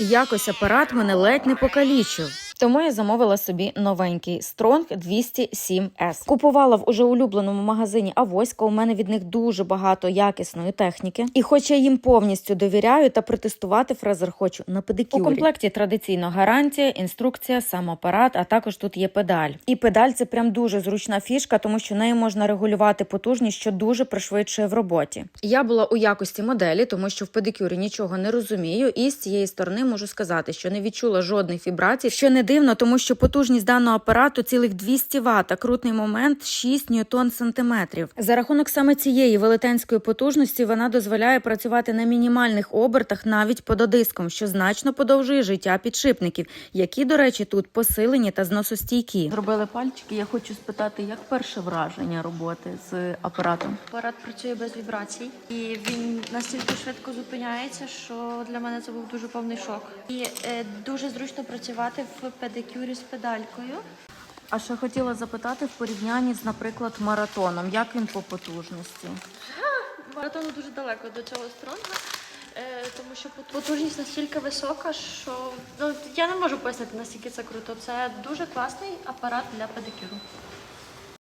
Якось апарат мене ледь не покалічив. Тому я замовила собі новенький Strong 207S. Купувала в уже улюбленому магазині Авоська. У мене від них дуже багато якісної техніки. І хоч я їм повністю довіряю та протестувати фрезер хочу на педикюрі. У комплекті традиційно гарантія, інструкція, сам апарат, а також тут є педаль. І педаль це прям дуже зручна фішка, тому що нею можна регулювати потужність, що дуже пришвидшує в роботі. Я була у якості моделі, тому що в педикюрі нічого не розумію, і з цієї сторони можу сказати, що не відчула жодних вібрацій, що не дивно, тому що потужність даного апарату цілих 200 Вт, а крутний момент 6 ньютон сантиметрів. За рахунок саме цієї велетенської потужності вона дозволяє працювати на мінімальних обертах навіть пододиском, що значно подовжує життя підшипників, які, до речі, тут посилені та зносостійкі. Зробили пальчики. Я хочу спитати, як перше враження роботи з апаратом. Апарат працює без вібрацій, і він настільки швидко зупиняється, що для мене це був дуже повний шок. І е, дуже зручно працювати в педикюрі з педалькою. А ще хотіла запитати в порівнянні з, наприклад, маратоном, як він по потужності. Маратону дуже далеко до цього стронга, е, тому що потужність настільки висока, що ну я не можу пояснити наскільки це круто. Це дуже класний апарат для педикюру.